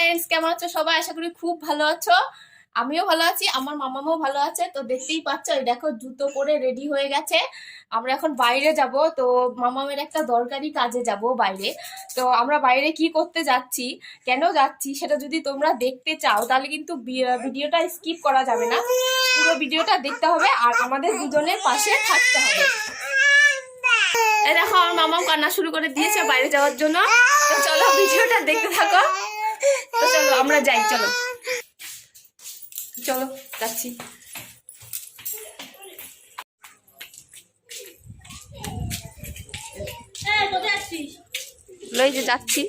Friends কেমন আছো? সবাই আশা করি খুব ভালো আছো। আমিও ভালো আছি, আমার মামামও ভালো আছে। তো দেখতেই পাচ্ছ, এই দেখো জুতো পরে রেডি হয়ে গেছে। আমরা এখন বাইরে যাব, তো মামামের একটা দরকারি কাজে যাব বাইরে। তো আমরা বাইরে কি করতে যাচ্ছি, কেন যাচ্ছি সেটা যদি তোমরা দেখতে চাও, তাহলে কিন্তু ভিডিওটা স্কিপ করা যাবে না। পুরো ভিডিওটা দেখতে হবে, আর আমাদের দুজনের পাশে থাকতে হবে। দেখো, আমার মামাও কান্না শুরু করে দিয়েছে বাইরে যাওয়ার জন্য। তো চলো ভিডিওটা দেখতে থাকো। তো চলো আমরা যাই চলো। চলো যাচ্ছি। লই যে যাচ্ছি।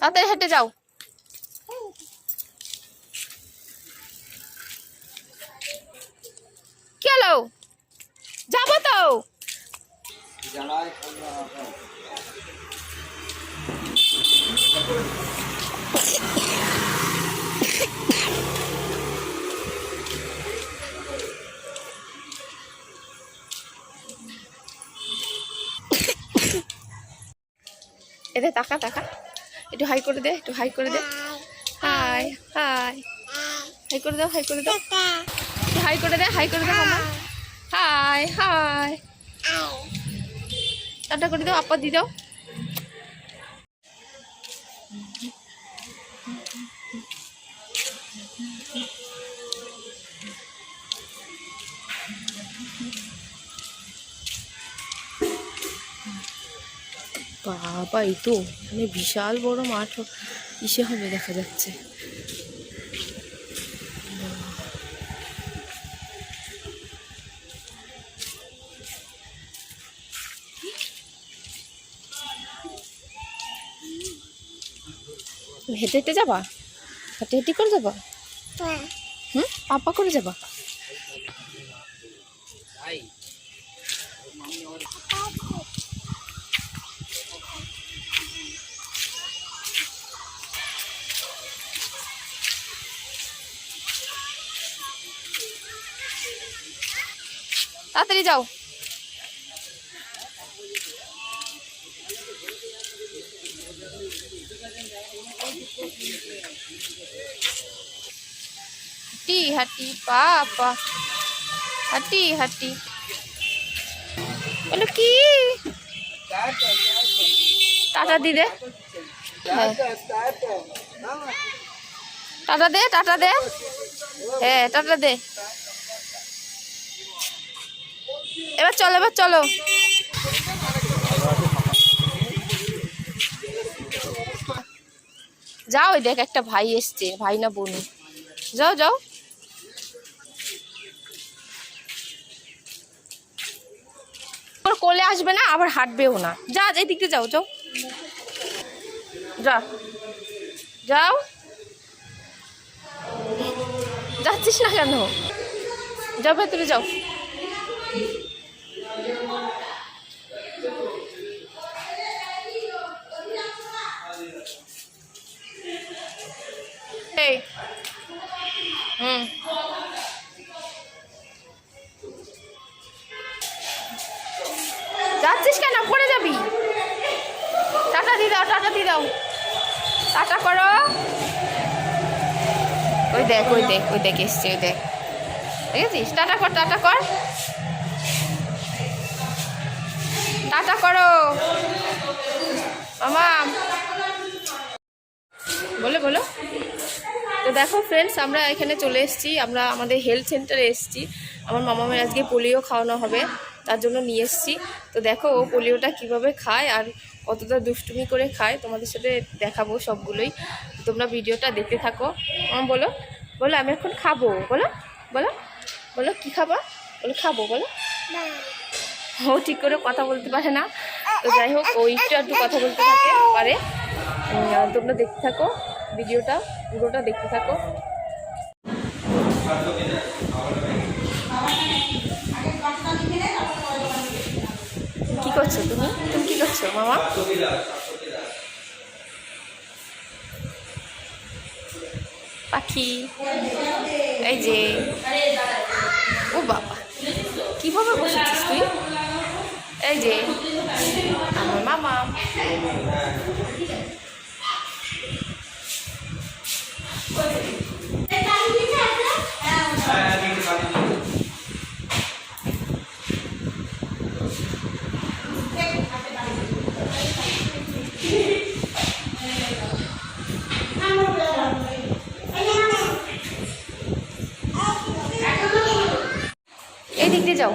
তাড়াতাড়ি হেঁটে যাও। কেলো যাব তো। এদের টাকা টাকা একটু হাই করে দে, একটু হাই করে দে। High high. হাই করে দাও, হাই করে দাও। হাই করে দে, হাই করে দে, মামা। High high. টাটা করে দাও, আপা দিয়ে দাও। বাবা, এই তো মানে বিশাল বড় মাঠ, ইসে হবে দেখা যাচ্ছে। তুমি হেঁটে হেঁটে যাবা? হেঁটে হেঁটে করে যাবা? হুম? পাপা করে যাবা? তাড়াতাড়ি যাও। হাঁটি হাঁটি, পাপা। হাঁটি হাঁটি। বলো, কি? টাটা দি দে। হ্যাঁ। টাটা দে টাটা দে। হ্যাঁ টাটা দে। এবার চলো এবার চলো। যাও ওই দেখ একটা ভাই এসছে, ভাই না বোন। যাও যাও। কোলে আসবে না, আবার হাঁটবেও না। যা এই দিক দিয়ে যাও যাও। যা। যাও। যাচ্ছিস না কেন? যাও, ভেতরে যাও। দাও টাটা দিয়ে দাও। টাটা করো। ওই দেখ ওই দেখ ওই দেখ এসছে, ওই দেখ। দেখেছিস? টাটা কর টাটা কর। টাটা করো। মামা। বলো বলো। তো দেখো ফ্রেন্ডস আমরা এখানে চলে এসেছি। আমরা আমাদের হেলথ সেন্টারে এসেছি। আমার মামামের আজকে পোলিও খাওয়ানো হবে, তার জন্য নিয়ে এসেছি। তো দেখো ও পোলিওটা কীভাবে খায় আর কতটা দুষ্টুমি করে খায়। তোমাদের সাথে দেখাবো সবগুলোই। তোমরা ভিডিওটা দেখতে থাকো। আমার বলো। বলো আমি এখন খাব। বলো। বলো। বলো কি খাবা? বলো খাব বলো। ও ঠিক করে কথা বলতে পারে না। তো যাই হোক ও একটু একটু কথা বলতে থাকে পারে। তোমরা দেখতে থাকো ভিডিওটা পুরোটা দেখতে থাকো। কি করছ তুমি? কি করছ মামা। পাখি। এই যে। ও বাবা। কীভাবে বসেছিস তুই? এই যে। আমার মামা। এই দিক দিয়ে যাও।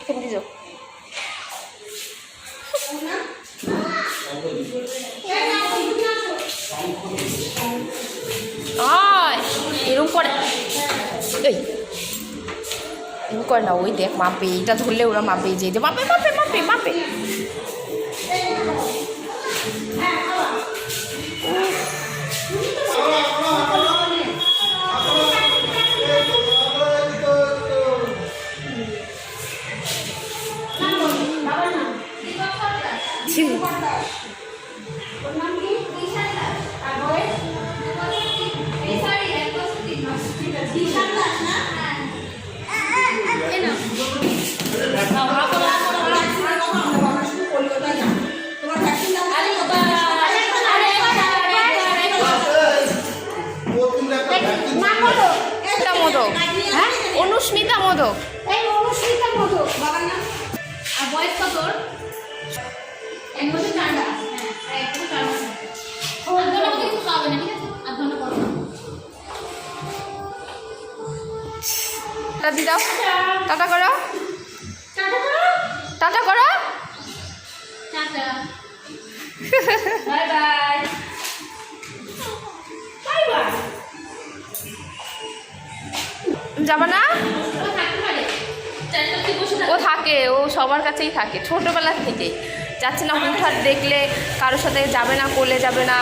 এখান দিয়ে যাও। আয় এরকম করে। এই। এরকম করে না, ওই দেখ মাপে এটা ধরলে ওরা মাপে যে যে, মাপে মাপে মাপে মাপে। টাটা দি দাও। টাটা করো। টাটা করো। যাবা না? ও থাকে, ও সবার কাছেই থাকে ছোটবেলা থেকে। যাচ্ছে না হুটহাট দেখলে, কারোর সাথে যাবে না, কোলে যাবে না।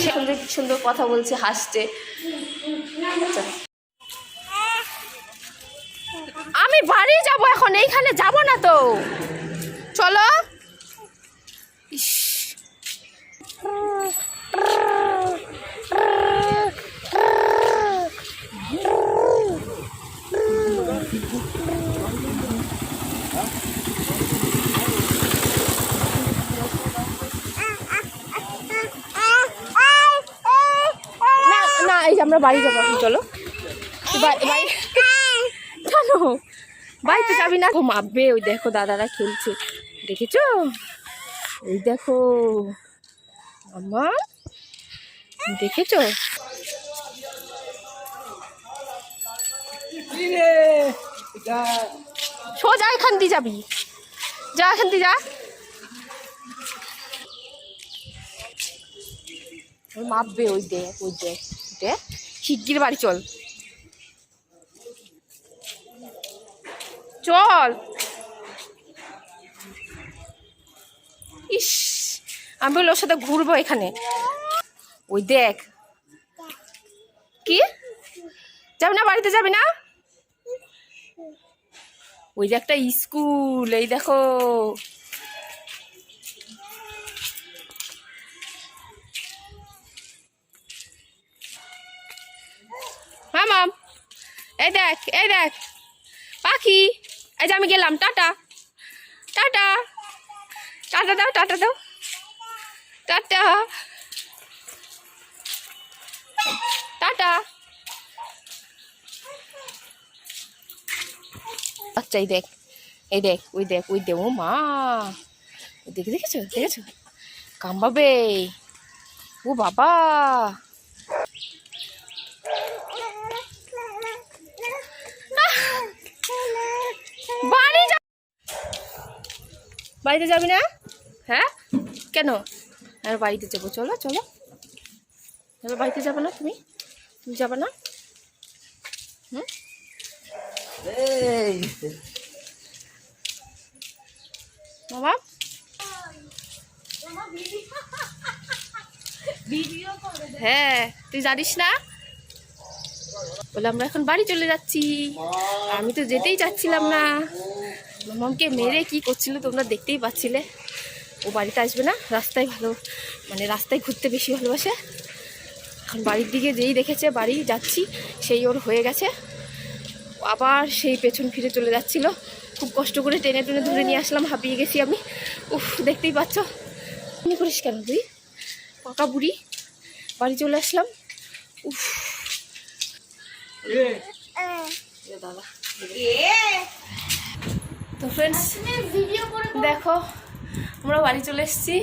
সে সুন্দর সুন্দর কথা বলছে, হাসছে। আচ্ছা। যাব এখন? এইখানে যাব না তো। চলো। ইস। না না এই যে আমরা বাড়ি যাব চলো। বাড়ি চলো বাড়িতে যাবি না? মাপবে ওই দেখো দাদারা খেলছে। দেখেছ? ওই দেখো। আমা দেখেছ? সোজা এখান দিয়ে যাবি। যা এখান দিয়ে যা। মাপবে ওই দেখ ওই দেখ দেখ। শিগগির বাড়ি চল। চল। ইস, আমি বলি ওর সাথে ঘুরবো এখানে। ওই দেখ। কি? যাবি না বাড়িতে? যাবি না? ওই যে একটা স্কুল, এই দেখো। হ্যাঁ মাম এই দেখ এই দেখ। পাখি। এই যে আমি গেলাম, টাটা। টাটা। টাটা দাও টাটা দাও। টাটা। টাটা। আচ্ছা এই দেখ এই দেখ, ওই দেখ, ওই ও মা। দেখে, দেখেছ দেখেছ? কামবাবে ও বাবা। বাড়িতে যাবি না? হ্যাঁ? কেন? আর বাড়িতে যাব। চলো চলো। এবার বাড়িতে যাবে না তুমি? তুমি যাবে না? হুম? বাবা? হ্যাঁ তুই জানিস না? বলে আমরা এখন বাড়ি চলে যাচ্ছি। আমি তো যেতেই চাচ্ছিলাম না। মামাকে মেরে কি করছিল তোমরা দেখতেই পাচ্ছিলে ও বাড়িতে আসবে না রাস্তায় ভালো মানে রাস্তায় ঘুরতে বেশি ভালোবাসে এখন বাড়ির দিকে যেই দেখেছে বাড়ি যাচ্ছি সেই ওর হয়ে গেছে আবার সেই পেছন ফিরে চলে যাচ্ছিল খুব কষ্ট করে টেনে টেনে ধরে নিয়ে আসলাম হাঁপিয়ে গেছি আমি উফ দেখতেই পাচ্ছ এমনি করিস কেন তুই পাকা বুড়ি বাড়ি চলে আসলাম উফ দাদা তো ফ্রেন্ডস দেখো আমরা বাড়ি চলে এসেছি।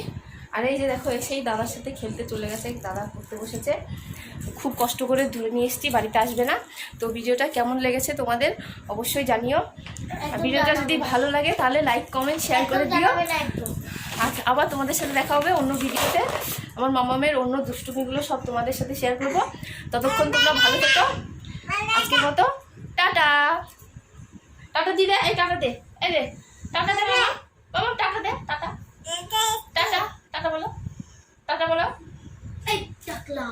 আর এই যে দেখো এসেই দাদার সাথে খেলতে চলে গেছে। দাদা পড়তে বসেছে। খুব কষ্ট করে ধরে নিয়ে এসেছি বাড়িতে আসবে না। তো ভিডিওটা কেমন লেগেছে তোমাদের অবশ্যই জানিও। আর ভিডিওটা যদি ভালো লাগে তাহলে লাইক কমেন্ট শেয়ার করে দিও। আচ্ছা আবার তোমাদের সাথে দেখা হবে অন্য ভিডিওতে। আমার মামামের অন্য দুষ্টুমিগুলো সব তোমাদের সাথে শেয়ার করব। ততক্ষণ তোমরা ভালো থেকো। আজকের মতো টাটা। টাটা দি দে এই টাটা দে এই রে টাটা দে মামা মামা টাটা দে টাটা টাটা টাটা বলো টাটা বলো। এই টাকলা।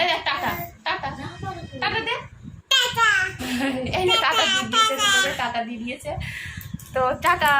এই দে টাটা টাটা টাটা দে। এই টাটা দিয়ে দিয়েছে তোমাদের টাটা দিয়ে দিয়েছে। তো টাটা